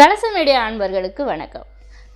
கலச மீடியா அன்பர்களுக்கு வணக்கம்.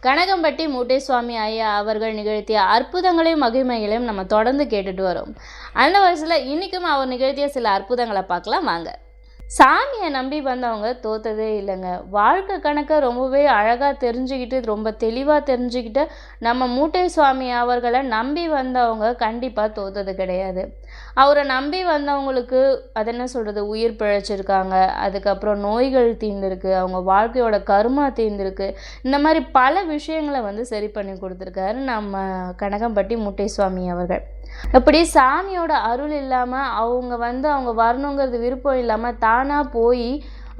கனகம்பட்டி மூட்டைசுவாமி ஐயா அவர்கள் நிகழ்த்திய அற்புதங்களையும் மகிமைகளையும் நம்ம தொடர்ந்து கேட்டுட்டு வரோம். அந்த வயசில் இன்றைக்கும் அவர் நிகழ்த்திய சில அற்புதங்களை பார்க்கலாம். வாங்க. சாமியை நம்பி வந்தவங்க தோத்ததே இல்லைங்க. வாழ்க்கை கணக்கை ரொம்பவே அழகாக தெரிஞ்சுக்கிட்டு ரொம்ப தெளிவாக தெரிஞ்சுக்கிட்டு நம்ம மூட்டை சுவாமி அவர்களை நம்பி வந்தவங்க கண்டிப்பாக தோத்தது கிடையாது. அவரை நம்பி வந்தவங்களுக்கு அது என்ன சொல்கிறது உயிர் பிழைச்சிருக்காங்க. அதுக்கப்புறம் நோய்கள் தீர்ந்துருக்கு அவங்க வாழ்க்கையோட கருமா தீர்ந்துருக்கு. இந்த மாதிரி பல விஷயங்களை வந்து சரி பண்ணி கொடுத்துருக்காரு நம்ம கனகம்பட்டி மூட்டை சுவாமி அவர்கள். இப்படி சாமியோட அருள் இல்லாமல் அவங்க வந்து அவங்க வரணுங்கிறது விருப்பம் இல்லாமல் தானாக போய்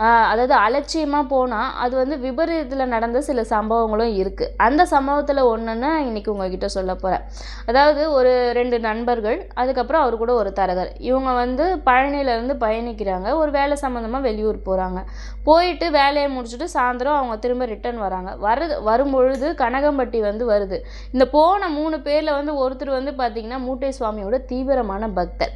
அதாவது அலட்சியமாக போனால் அது வந்து விபரீதத்தில் நடந்த சில சம்பவங்களும் இருக்குது அந்த சம்பவத்தில் ஒன்றுன்னு இன்றைக்கி உங்ககிட்ட சொல்ல போகிறேன் அதாவது ஒரு ரெண்டு நண்பர்கள் அதுக்கப்புறம் அவர் கூட ஒரு தரகர். இவங்க வந்து பழனியிலேருந்து பயணிக்கிறாங்க. ஒரு வேலை சம்மந்தமாக வெளியூர் போகிறாங்க போயிட்டு வேலையை முடிச்சுட்டு சாயந்தரம் அவங்க திரும்ப ரிட்டர்ன் வராங்க. வருது வரும்பொழுது கனகம்பட்டி வந்து வருது. இந்த போன மூணு பேரில் வந்து ஒருத்தர் வந்து பார்த்திங்கன்னா மூட்டை சுவாமியோட தீவிரமான பக்தர்.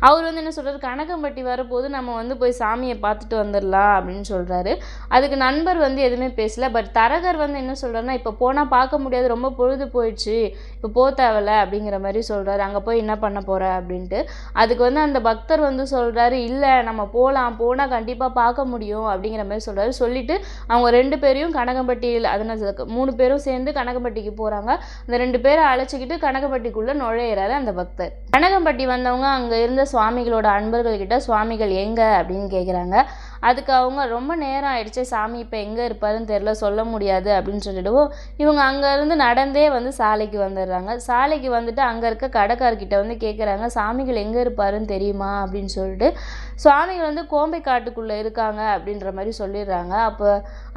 அவர் வந்து என்ன சொல்கிறார் கனகம்பட்டி வரப்போது நம்ம வந்து போய் சாமியை பார்த்துட்டு வந்துடலாம் அப்படின்னு சொல்கிறாரு அதுக்கு நண்பர் வந்து எதுவுமே பேசல. பட் தரகர் வந்து என்ன சொல்கிறாருன்னா இப்போ போனால் பார்க்க முடியாது ரொம்ப பொழுது போயிடுச்சு. இப்போ போக தேவையில்ல அப்படிங்கிற மாதிரி சொல்கிறாரு அங்கே போய் என்ன பண்ண போகிற அப்படின்ட்டு. அதுக்கு வந்து அந்த பக்தர் வந்து சொல்கிறாரு இல்லை நம்ம போகலாம் போனால் கண்டிப்பாக பார்க்க முடியும் அப்படிங்கிற மாதிரி சொல்கிறாரு சொல்லிவிட்டு அவங்க ரெண்டு பேரையும் கனகம்பட்டியில் அதனால் மூணு பேரும் சேர்ந்து கனகம்பட்டிக்கு போகிறாங்க அந்த ரெண்டு பேரை அழைச்சிக்கிட்டு கனகம்பட்டிக்குள்ளே நுழையிறாரு அந்த பக்தர். கனகம்பட்டி வந்தவங்க அங்கே இருந்த சுவாமிகளோட அன்பர்கள்கிட்ட சுவாமிகள் எங்கே அப்படின்னு கேட்குறாங்க அதுக்கு அவங்க ரொம்ப நேரம் ஆயிடுச்சு சாமி இப்போ எங்கே இருப்பாருன்னு தெரில சொல்ல முடியாது அப்படின்னு சொல்லிடுவோம் இவங்க அங்கேருந்து நடந்தே வந்து சாலைக்கு வந்துடுறாங்க. சாலைக்கு வந்துட்டு அங்கே இருக்க கடைக்காரர்கிட்ட வந்து கேட்குறாங்க சாமிகள் எங்கே இருப்பாருன்னு தெரியுமா? அப்படின்னு சொல்லிட்டு. சுவாமிகள் வந்து கோம்பை காட்டுக்குள்ளே இருக்காங்க அப்படின்ற மாதிரி சொல்லிடுறாங்க. அப்போ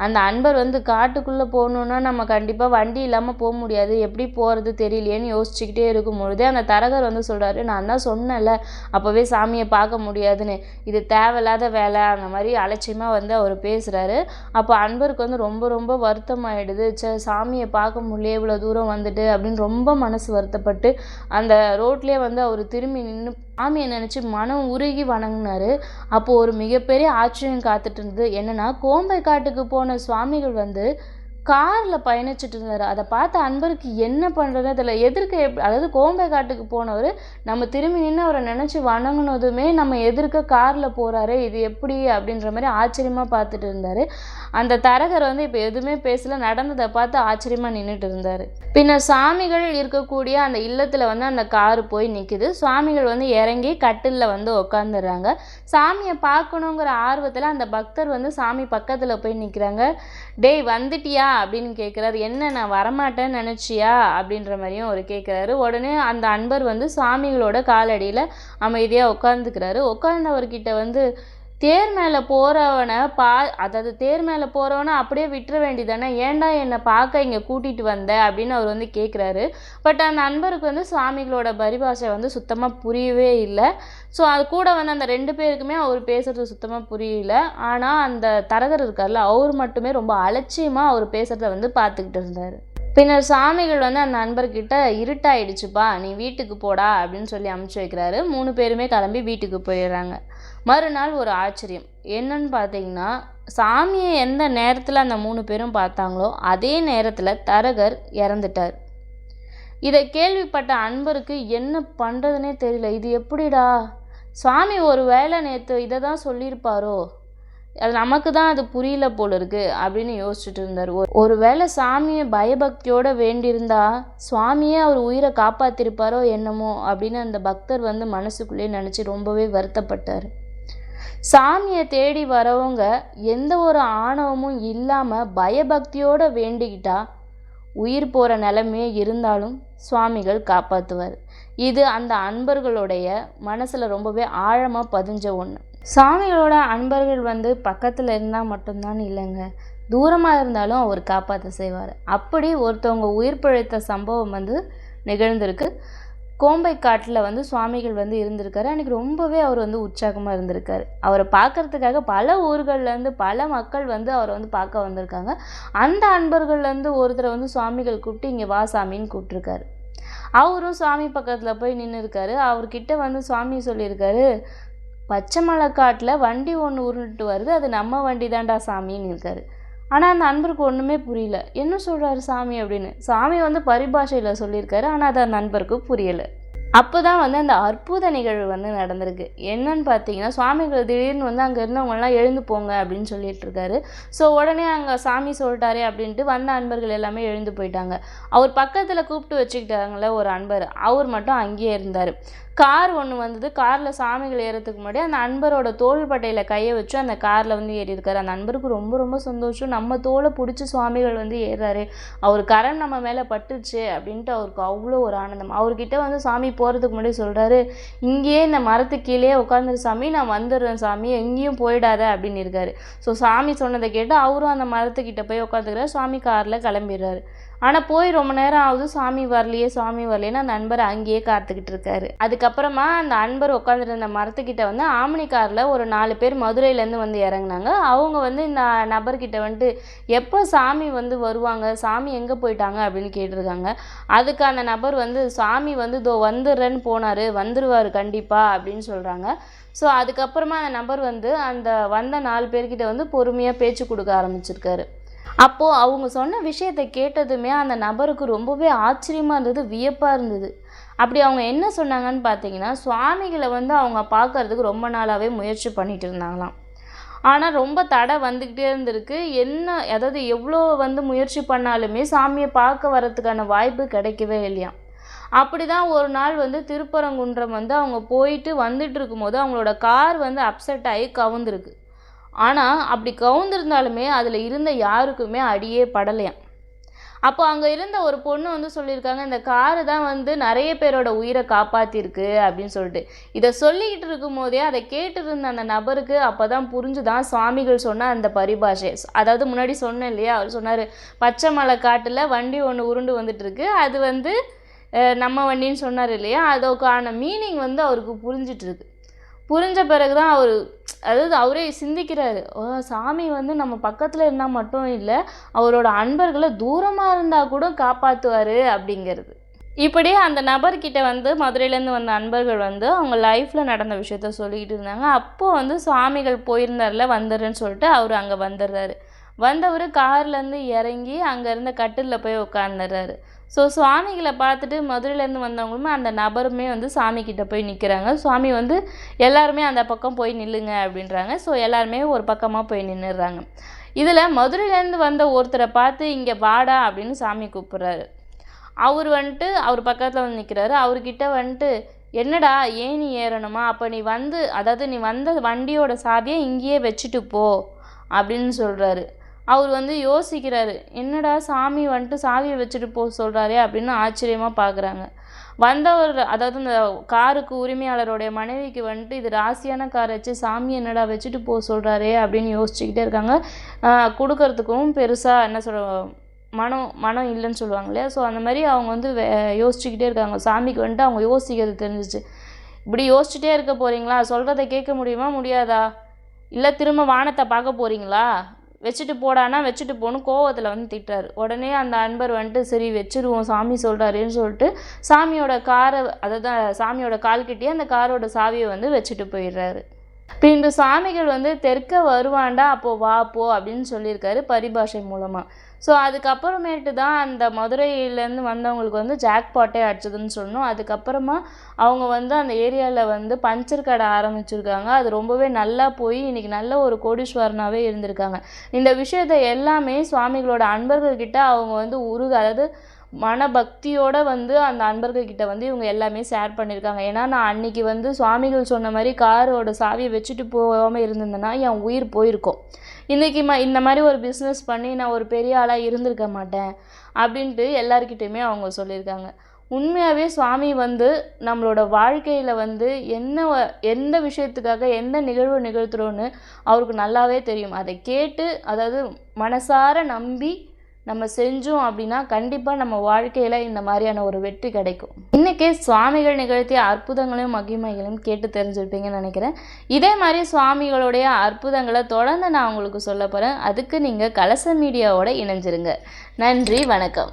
அந்த அன்பர் வந்து காட்டுக்குள்ளே போகணுன்னா நம்ம கண்டிப்பாக வண்டி இல்லாமல் போக முடியாது. எப்படி போகிறது தெரியலையேன்னு யோசிச்சுக்கிட்டே இருக்கும் பொழுதே அந்த தரகர் வந்து சொல்கிறாரு நான் தான் சொன்னேன்ல அப்போவே சாமியை பார்க்க முடியாதுன்னு. இது தேவையில்லாத வேலை அந்த மாதிரி அலட்சியமாக வந்து அவர் பேசுகிறாரு அப்போ அன்பருக்கு வந்து ரொம்ப ரொம்ப வருத்தம் ஆகிடுது சே சாமியை பார்க்க முடியல இவ்வளோ தூரம் வந்துட்டு அப்படின்னு ரொம்ப மனசு வருத்தப்பட்டு அந்த ரோட்லேயே வந்து அவர் திரும்பி நின்று சாமியை நினச்சி மனம் உருகி வணங்கினார். அப்போது ஒரு மிகப்பெரிய ஆச்சரியம் காத்துட்டு இருந்தது. என்னென்னா கோம்பை காட்டுக்கு போன சுவாமிகள் வந்து காரில் பயணிச்சுட்டு இருந்தார். அதை பார்த்த அன்பருக்கு என்ன பண்ணுறது தெரியல. எதிர்க்க எப் அதாவது கோம்பை காட்டுக்கு போனவர் நம்ம திரும்பி நின்று அவரை நினச்சி வணங்கினதுமே நம்ம எதிர்க்க காரில் போகிறாரு இது எப்படி? அப்படின்ற மாதிரி ஆச்சரியமாக பார்த்துட்டு இருந்தார். அந்த தரகர் வந்து இப்போ எதுவுமே பேசல. நடந்ததை பார்த்து ஆச்சரியமாக நின்றுட்டு இருந்தார். பின்னர் சாமிகள் இருக்கக்கூடிய அந்த இல்லத்தில் வந்து அந்த காரு போய் நிற்கிது சுவாமிகள் வந்து இறங்கி கட்டிலில் வந்து உட்காந்துடுறாங்க சாமியை பார்க்கணுங்கிற ஆர்வத்தில் அந்த பக்தர் வந்து சாமி பக்கத்தில் போய் நிற்கிறாங்க டேய் வந்துட்டியா? அப்படின்னு கேட்குறாரு என்ன நான் வரமாட்டேன்னு நினச்சியா? அப்படின்ற மாதிரியும் அவர் கேட்குறாரு உடனே அந்த அன்பர் வந்து சுவாமிகளோட காலடியில் அமைதியாக உட்காந்துக்கிறாரு உட்காந்தவர்கிட்ட வந்து தேர் மேலே போகிறவனை பா அதாவது தேர் மேலே போகிறவனை அப்படியே விட்டுற வேண்டியதானே ஏன்டா என்னை பார்க்க இங்கே கூட்டிகிட்டு வந்த? அப்படின்னு அவர் வந்து கேட்குறாரு பட் அந்த நண்பருக்கு வந்து சுவாமிகளோட பரிபாஷை வந்து சுத்தமாக புரியவே இல்லை. ஸோ அது கூட வந்து அந்த ரெண்டு பேருக்குமே அவர் பேசுகிறது சுத்தமாக புரியல. ஆனால் அந்த தரகர் இருக்கார்ல அவர் மட்டுமே ரொம்ப அலட்சியமாக அவர் பேசுகிறத வந்து பார்த்துக்கிட்டு இருந்தார். பின்னர் சாமிகள் வந்து அந்த நண்பர்கிட்ட இருட்டாயிடுச்சுப்பா நீ வீட்டுக்கு போடா அப்படின்னு சொல்லி அமுச்சு வைக்கிறாரு. மூணு பேருமே கிளம்பி வீட்டுக்கு போயிடுறாங்க. மறுநாள் ஒரு ஆச்சரியம். என்னன்னு பார்த்தீங்கன்னா சாமியை எந்த நேரத்தில் அந்த மூணு பேரும் பார்த்தாங்களோ அதே நேரத்தில் தரகர் இறந்துட்டார். இதை கேள்விப்பட்ட அன்பருக்கு என்ன பண்ணுறதுனே தெரியல. இது எப்படிடா? சுவாமி ஒரு வேலை நேற்று இதை தான் சொல்லியிருப்பாரோ? அது நமக்கு தான் அது புரியல போல இருக்கு அப்படின்னு யோசிச்சுட்டு இருந்தார். ஒரு வேளை சாமியை பயபக்தியோட வேண்டியிருந்தா சுவாமியே அவர் உயிரை காப்பாத்திருப்பாரோ என்னமோ அப்படின்னு அந்த பக்தர் வந்து மனசுக்குள்ளேயே நினச்சி ரொம்பவே வருத்தப்பட்டார். சாமியை தேடி வரவங்க எந்த ஒரு ஆணவமும் இல்லாமல் பயபக்தியோட வேண்டிக்கிட்டா உயிர் போகிற நிலைமையே இருந்தாலும் சுவாமிகள் காப்பாற்றுவார் இது அந்த அன்பர்களுடைய மனசில் ரொம்பவே ஆழமாக பதிஞ்ச ஒன்று சாமிகளோட அன்பர்கள் வந்து பக்கத்தில் இருந்தால் மட்டும்தான் இல்லைங்க. தூரமாக இருந்தாலும் அவர் காப்பாற்ற செய்வார். அப்படி ஒருத்தவங்க உயிர் பிழைத்த சம்பவம் வந்து நிகழ்ந்திருக்கு. கோம்பை காட்டில் வந்து சுவாமிகள் வந்து இருந்திருக்காரு. அன்றைக்கி ரொம்பவே அவர் வந்து உற்சாகமாக இருந்திருக்காரு. அவரை பார்க்கறதுக்காக பல ஊர்கள்லேருந்து பல மக்கள் வந்து அவரை வந்து பார்க்க வந்திருக்காங்க. அந்த அன்பர்கள்லேருந்து ஒருத்தரை வந்து சுவாமிகள் கூப்பிட்டு இங்கே வா சாமின்னு கூப்பிட்ருக்காரு அவரும் சுவாமி பக்கத்தில் போய் நின்று இருக்காரு அவர்கிட்ட வந்து சுவாமி சொல்லியிருக்காரு பச்சை மலைக்காட்டில் வண்டி ஒன்று உருண்டுட்டு வருது. அது நம்ம வண்டி தான்டா சாமின்னு இருக்காரு. ஆனால் அந்த அன்பருக்கு ஒன்றுமே புரியல. என்ன சொல்கிறாரு சாமி? அப்படின்னு. சாமி வந்து பரிபாஷையில் சொல்லியிருக்காரு. ஆனால் அது அந்த நண்பருக்கு புரியலை. அப்போ தான் வந்து அந்த அற்புத நிகழ்வு வந்து நடந்திருக்கு. என்னன்னு பார்த்தீங்கன்னா சுவாமிகள் திடீர்னு வந்து அங்கே இருந்தவங்கலாம் எழுந்து போங்க அப்படின்னு சொல்லிட்டு இருக்காரு ஸோ உடனே அங்கே சாமி சொல்லிட்டாரே அப்படின்ட்டு வந்த அன்பர்கள் எல்லாமே எழுந்து போயிட்டாங்க. அவர் பக்கத்தில் கூப்பிட்டு வச்சுக்கிட்டாங்களே ஒரு அன்பர். அவர் மட்டும் அங்கேயே இருந்தார். கார் ஒன்று வந்தது. காரில் சாமிகள் ஏறதுக்கு முன்னாடி அந்த அன்பரோட தோள்பட்டையில் கையை வச்சு அந்த காரில் வந்து ஏறியிருக்காரு. அந்த அன்பருக்கு ரொம்ப ரொம்ப சந்தோஷம். நம்ம தோலை பிடிச்சி சுவாமிகள் வந்து ஏறுறாரு அவர் கரம் நம்ம மேலே பட்டுச்சு அப்படின்ட்டு அவருக்கு அவ்வளோ ஒரு ஆனந்தம். அவர்கிட்ட வந்து சாமி போகிறதுக்கு முன்னாடி சொல்கிறாரு இங்கேயே இந்த மரத்துக்கு கீழே உட்காந்துரு சாமி நான் வந்துடுறேன் சாமி எங்கேயும் போயிடாத அப்படின்னு இருக்காரு. ஸோ சாமி சொன்னதை கேட்டு அவரும் அந்த மரத்துக்கிட்ட போய் உட்காந்துக்கிறார். சாமி காரில் கிளம்பிடுறாரு. ஆனால் போய் ரொம்ப நேரம் ஆகுது சாமி வரலையே சாமி வரலையேன்னு அந்த அன்பர் அங்கேயே காத்துக்கிட்டு இருக்காரு. அதுக்கப்புறமா அந்த அன்பர் உட்காந்துருந்த மரத்துக்கிட்ட வந்து ஆம்னி காரில் ஒரு நாலு பேர் மதுரையிலேருந்து வந்து இறங்குனாங்க. அவங்க வந்து இந்த நபர்கிட்ட வந்துட்டு எப்போ சாமி வந்து வருவாங்க சாமி எங்கே போயிட்டாங்க அப்படின்னு கேட்டிருக்காங்க. அதுக்கு அந்த நபர் வந்து சாமி வந்து இதோ வந்துடுறேன்னு போனார் வந்துடுவார் கண்டிப்பாக அப்படின்னு சொல்கிறாங்க ஸோ அதுக்கப்புறமா அந்த நபர் வந்து அந்த வந்த நாலு பேர்கிட்ட வந்து பொறுமையாக பேச்சு கொடுக்க ஆரம்பிச்சிருக்காரு. அப்போது அவங்க சொன்ன விஷயத்தை கேட்டதுமே அந்த நபருக்கு ரொம்பவே ஆச்சரியமாக இருந்தது வியப்பாக இருந்தது. அப்படி அவங்க என்ன சொன்னாங்கன்னு பார்த்தீங்கன்னா சுவாமிகளை வந்து அவங்க பார்க்கறதுக்கு ரொம்ப நாளாகவே முயற்சி பண்ணிட்டு இருந்தாங்களாம். ஆனால் ரொம்ப தடை வந்துக்கிட்டே இருந்திருக்கு. என்ன அதாவது எவ்வளோ வந்து முயற்சி பண்ணாலுமே சாமியை பார்க்க வரத்துக்கான வாய்ப்பு கிடைக்கவே இல்லையாம் அப்படி தான் ஒரு நாள் வந்து திருப்பரங்குன்றம் வந்து அவங்க போயிட்டு வந்துட்டு இருக்கும்போது அவங்களோட கார் வந்து அப்செட் ஆகி கவுந்துருக்கு. ஆனால் அப்படி கவுந்திருந்தாலுமே அதில் இருந்த யாருக்குமே அடியே படலையாம். அப்போ அங்கே இருந்த ஒரு பொண்ணு வந்து சொல்லியிருக்காங்க இந்த காரு தான் வந்து நிறைய பேரோட உயிரை காப்பாற்றிருக்கு அப்படின்னு சொல்லிட்டு. இதை சொல்லிக்கிட்டு இருக்கும் போதே அதை கேட்டு இருந்த அந்த நபருக்கு அப்போ தான் புரிஞ்சுதான் சுவாமிகள் சொன்ன அந்த பரிபாஷை அதாவது முன்னாடி சொன்னேன் இல்லையா அவர் சொன்னார் பச்சை மலை காட்டில் வண்டி ஒன்று உருண்டு வந்துட்டுருக்கு அது வந்து நம்ம வண்டின்னு சொன்னார் இல்லையா அதுக்கான மீனிங் வந்து அவருக்கு புரிஞ்சிட்ருக்கு புரிஞ்ச பிறகு தான் அவர் அதாவது அவரே சிந்திக்கிறாரு. ஓ சாமி வந்து நம்ம பக்கத்தில் இருந்தால் மட்டும் இல்லை அவரோட அன்பர்களை தூரமாக இருந்தால் கூட காப்பாற்றுவார் அப்படிங்கிறது. இப்படி அந்த நபர்கிட்ட வந்து மதுரையிலேருந்து வந்த அன்பர்கள் வந்து அவங்க லைஃப்பில் நடந்த விஷயத்த சொல்லிக்கிட்டு இருந்தாங்க. அப்போது வந்து சுவாமிகள் போயிருந்தார்ல வந்துடுறேன்னு சொல்லிட்டு அவர் அங்கே வந்துடுறாரு வந்தவர் கார்லேருந்து இறங்கி அங்கே இருந்த கட்டிலில் போய் உட்காந்துடுறாரு ஸோ சுவாமிகளை பார்த்துட்டு மதுரையிலேருந்து வந்தவங்களுமே அந்த நபருமே வந்து சாமிக்கிட்ட போய் நிற்கிறாங்க சுவாமி வந்து எல்லாருமே அந்த பக்கம் போய் நில்லுங்க அப்படின்றாங்க. ஸோ எல்லாருமே ஒரு பக்கமாக போய் நின்றுடுறாங்க இதில் மதுரையிலேருந்து வந்த ஒருத்தரை பார்த்து இங்கே வாடா அப்படின்னு சாமி கூப்பிட்றாரு அவர் வந்துட்டு அவர் பக்கத்தில் வந்து நிற்கிறாரு அவர்கிட்ட வந்துட்டு என்னடா ஏன் நீ ஏறணுமா? அப்போ நீ வந்து அதாவது நீ வந்த வண்டியோட சாவியை இங்கேயே வச்சுட்டு போ அப்படின்னு சொல்கிறாரு அவர் வந்து யோசிக்கிறாரு என்னடா சாமி வந்துட்டு சாவியை வச்சுட்டு போக சொல்கிறாரே அப்படின்னு ஆச்சரியமாக பார்க்குறாங்க வந்தவர் அதாவது இந்த காருக்கு உரிமையாளருடைய மனைவிக்கு வந்துட்டு இது ராசியான கார் வச்சு சாமி என்னடா வச்சுட்டு போக சொல்கிறாரே அப்படின்னு யோசிச்சுக்கிட்டே இருக்காங்க. கொடுக்கறதுக்கும் பெருசாக என்ன சொல்ற மனம் மனம் இல்லைன்னு சொல்லுவாங்க இல்லையா? ஸோ அந்த மாதிரி அவங்க வந்து வே யோசிச்சுக்கிட்டே இருக்காங்க. சாமிக்கு வந்துட்டு அவங்க யோசிக்கிறது தெரிஞ்சிச்சு. இப்படி யோசிச்சுட்டே இருக்க போகிறீங்களா சொல்கிறத கேட்க முடியுமா? முடியாதா? இல்லை திரும்ப வானத்தை பார்க்க போகிறீங்களா வச்சுட்டு போடானா வச்சுட்டு போகணும் கோவத்தில் வந்து திட்டார். உடனே அந்த அன்பர் வந்துட்டு சரி வச்சிருவோம் சாமி சொல்கிறாருன்னு சொல்லிட்டு சாமியோட காரை அதாவது சாமியோட கால்கிட்டயே அந்த காரோட சாவியை வந்து வச்சுட்டு போயிடுறாரு. பின்பு சாமிகள் வந்து தெற்க வருவாண்டா? அப்போது வா போ அப்படின்னு சொல்லியிருக்காரு பரிபாஷை மூலமாக ஸோ அதுக்கப்புறமேட்டு தான் அந்த மதுரையிலேருந்து வந்தவங்களுக்கு வந்து ஜாக்பாட்டே அடிச்சதுன்னு சொன்னோம் அதுக்கப்புறமா அவங்க வந்து அந்த ஏரியாவில் வந்து பஞ்சர் கடை ஆரம்பிச்சிருக்காங்க. அது ரொம்பவே நல்லா போய் இன்னைக்கு நல்ல ஒரு கோடீஸ்வரனாகவே இருந்திருக்காங்க. இந்த விஷயத்தை எல்லாமே சுவாமிகளோட அன்பர்கள்கிட்ட அவங்க வந்து உருக அதாவது மனபக்தியோடு வந்து அந்த அன்பர்கள்கிட்ட வந்து இவங்க எல்லாமே ஷேர் பண்ணியிருக்காங்க ஏன்னா நான் அன்னைக்கு வந்து சுவாமிகள் சொன்ன மாதிரி காரோட சாவியை வச்சுட்டு போகாமல் இருந்திருந்தேன்னா என் உயிர் போயிருக்கும். இன்றைக்கி ம இந்த மாதிரி ஒரு பிஸ்னஸ் பண்ணி நான் ஒரு பெரிய ஆளாக இருந்திருக்க மாட்டேன் அப்படின்ட்டு எல்லார்கிட்டயுமே அவங்க சொல்லியிருக்காங்க. உண்மையாகவே சுவாமி வந்து நம்மளோட வாழ்க்கையில் வந்து என்ன எந்த விஷயத்துக்காக எந்த நிகழ்வு நிகழ்த்துறோன்னு அவருக்கு நல்லாவே தெரியும். அதை கேட்டு அதாவது மனசார நம்பி நம்ம செஞ்சோம் அப்படின்னா கண்டிப்பாக நம்ம வாழ்க்கையில் இந்த மாதிரியான ஒரு வெற்றி கிடைக்கும். இன்றைக்கே சுவாமிகள் நிகழ்த்திய அற்புதங்களையும் மகிமைகளையும் கேட்டு தெரிஞ்சிருப்பீங்கன்னு நினைக்கிறேன். இதே மாதிரி சுவாமிகளுடைய அற்புதங்களை தொடர்ந்து நான் உங்களுக்கு சொல்ல போகிறேன் அதுக்கு நீங்கள் கலச மீடியாவோட இணைஞ்சிருங்க. நன்றி வணக்கம்.